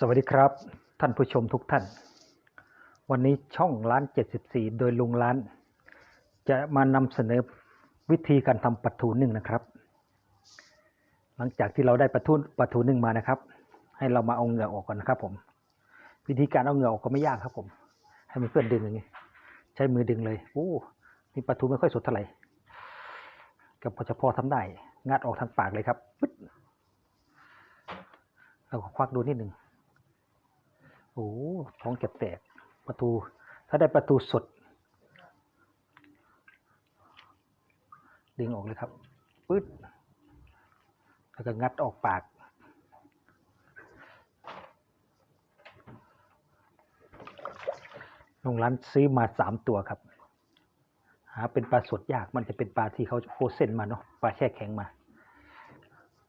สวัสดีครับ ท่านผู้ชมทุกท่าน วันนี้ช่องร้าน 74 โดยลุงร้าน จะมานำเสนอวิธีการทำปลาทูนึ่งนะครับ หลังจากที่เราได้ปลาทูปลาทูนึ่งมานะครับ ให้เรามาเอาเหงื่อออกก่อนนะครับ ผม วิธีการเอาเหงื่อออกก็ไม่ยากครับ ผม ให้มันเพื่อนดึงอย่างนี้ใช้มือดึงเลยโอ้นี่ปลาทูไม่ค่อยสดเท่าไหร่ก็พอจะพอทำได้งัดออกทางปากเลยครับปึ๊ดเราควักดูนิดหนึ่ง อ้โหท้องจะแตกประตู ถ้าได้ประตูสด ดึงออกเลยครับปึ๊ดแล้วก็งัดออกปาก โรงร้านซื้อมาสามตัวครับ หาเป็นปลาสดยาก มันจะเป็นปลาที่เขาโคเส้นมาเนาะ ปลาแช่แข็งมา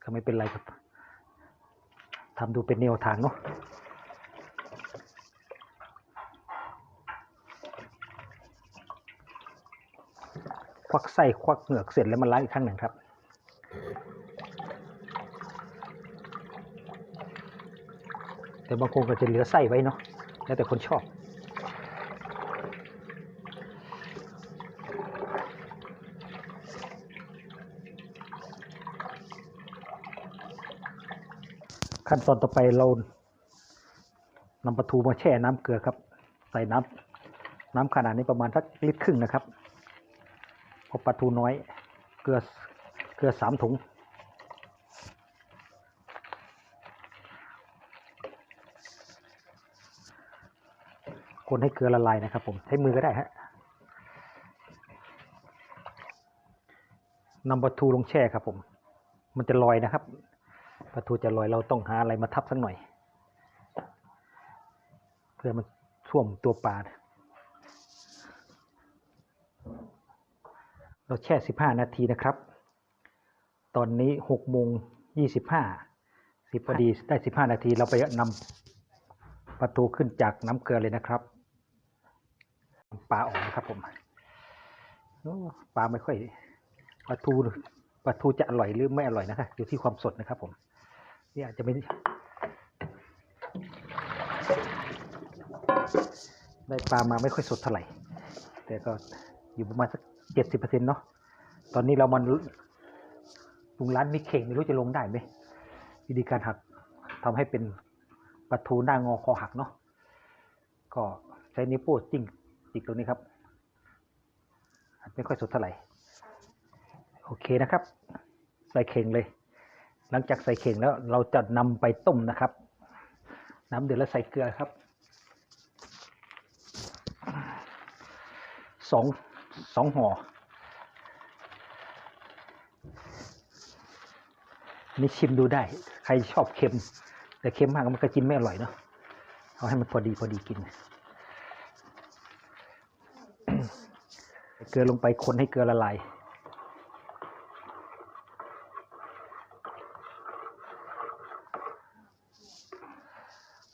ก็ไม่เป็นไรครับทำดูเป็นแนวทางเนาะ ควักไส้ควักเหงือกเสร็จแล้วมาล้างอีกครั้งหนึ่งครับ แต่บางคนก็จะเหลือไส้ไว้เนาะแล้วแต่คนชอบขั้นตอนต่อไปเรานำปลาทูมาแช่น้ำเกลือครับ ใส่น้ำน้ำขนาดนี้ประมาณสักลิตรครึ่งนะครับ พราะปลาทูน้อย เกลือเกลือสามถุง คนให้เกลือละลายนะครับผม ใช้มือก็ได้ฮะนำปลาทูลงแช่ครับผม มันจะลอยนะครับปลาทูจะลอยเราต้องหาอะไรมาทับสักหน่อย เพื่อมันท่วมตัวปลา เราแช่ 15 นาทีนะครับ ตอนนี้6โมง25สิบพอดีได้ 15 นาทีเราไปนำปลาทูขึ้นจากน้ำเกลือเลยนะครับปลาออกนะครับผมโอ้ปลาไม่ค่อยปลาทูปลาทูจะอร่อยหรือไม่อร่อยนะครับอยู่ที่ความสดนะครับ ผมนี่อาจจะไม่ได้ปลามาไม่ค่อยสดเท่าไหร่แต่ก็อยู่ประมาณสัก เจ็ดสิบเปอร์เซ็นต์เนาะตอนนี้เรามันปรุงร้านมีเข่งไม่รู้จะลงได้ไหมวิธีการหักทำให้เป็นปลาทูหน้างอคอหักเนาะก็ใช้นิ้วโป้งจิ้งจิกตรงนี้ครับไม่ค่อยสดเท่าไหร่โอเคนะครับ ใส่เข่งเลย หลังจากใส่เข่งแล้วเราจะนำไปต้มนะครับ น้ำเดือดแล้วใส่เกลือครับสอง สองห่อนี่ชิมดูได้ ใครชอบเค็ม แต่เค็มมากมันก็กินไม่อร่อยเนาะเอาให้มันพอดีพอดีกิน เกลือลงไปคนให้เกลือละลาย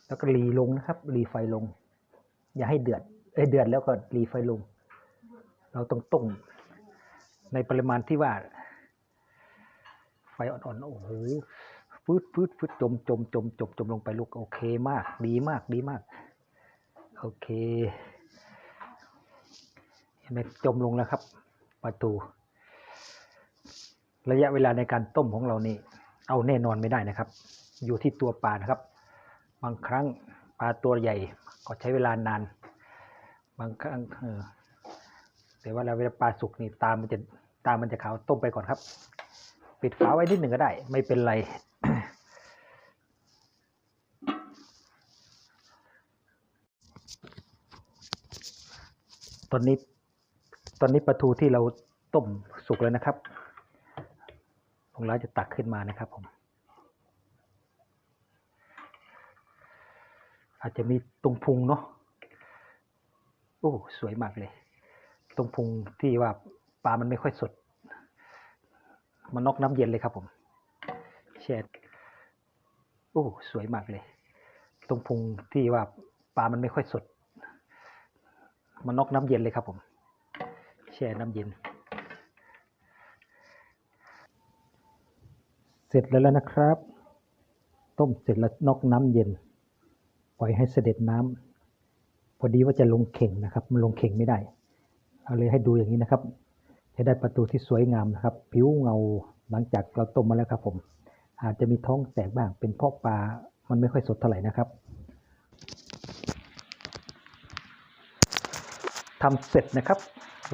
แล้วก็รีลงนะครับ รีไฟลง อย่าให้เดือดเอ้ยเดือดแล้วก็รีไฟลง เราต้องต้มในปริมาณที่ว่า ไฟอ่อนๆ โอ้โหฟืดฟืดฟืดจมจมจมจมจมลงไปลูกโอเคมาก ดีมากดีมาก โอเคเห็นไหมจมลงแล้วครับประตู ระยะเวลาในการต้มของเรานี่ เอาแน่นอนไม่ได้นะครับ อยู่ที่ตัวปลานะครับ บางครั้งปลาตัวใหญ่ ก็ใช้เวลานาน บางครั้งเออ แต่ว่าเราเวลาปลาสุกนี่ตามันจะตามันจะขาวต้มไปก่อนครับ ปิดฝาไว้นิดหนึ่งก็ได้ ไม่เป็นไรตอนนี้ตอนนี้ปลาทูที่เราต้มสุกแล้วนะครับทางร้าจะตักขึ้นมานะครับผม อาจจะมีตรงพุงเนาะโอ้สวยมากเลย ตรงพุงที่ว่าปลามันไม่ค่อยสด มันนอกน้ำเย็นเลยครับผมแช่โอ้สวยมากเลย ตรงพุงที่ว่าปลามันไม่ค่อยสด มันนอกน้ำเย็นเลยครับผมแช่น้ำเย็น เสร็จแล้วแล้วนะครับ ต้มเสร็จแล้วนอกน้ำเย็น ปล่อยให้เสด็จน้ำพอดีว่าจะลงเข่งนะครับ มันลงเข่งไม่ได้ เอาเลยให้ดูอย่างนี้นะครับ จะได้ประตูที่สวยงามนะครับ ผิวเงาหลังจากเราต้มมาแล้วครับ ผม อาจจะมีท้องแตกบ้างเป็นเพราะปลามันไม่ค่อยสดเท่าไหร่นะครับทำเสร็จนะครับ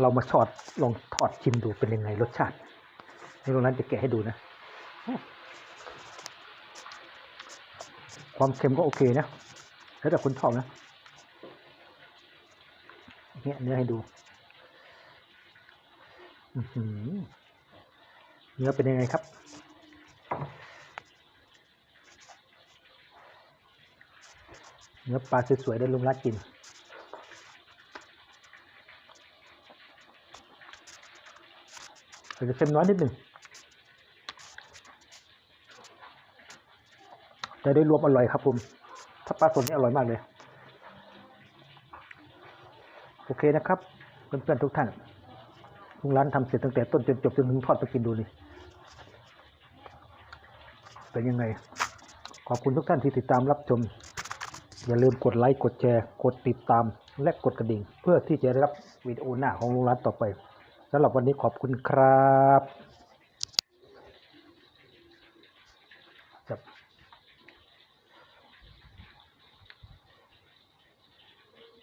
เรามาทอดลองทอดชิมดูเป็นยังไงรสชาติในโรงนั้นจะแกะให้ดูนะ ความเค็มก็โอเคนะ แล้วแต่คนชอบนะ เนี่ยเนื้อให้ดู เนื้อเป็นยังไงครับเนื้อปลาสวยๆได้ลุงรัดกินอาจจะเค็มน้อยนิดหนึ่งแต่โดยรวมอร่อยครับผม ถ้าปลาสดนี่อร่อยมากเลย โอเคนะครับ เพื่อนๆทุกท่าน ทุกร้านทำเสร็จตั้งแต่ต้นจนจบจนถึงทอดไปกินดูนี่เป็นยังไง ขอบคุณทุกท่านที่ติดตามรับชม อย่าลืมกดไลค์กดแชร์กดติดตาม และกดกระดิ่ง เพื่อที่จะได้รับวิดีโอหน้าของลุงร้านต่อไปสำหรับวันนี้ขอบคุณครับ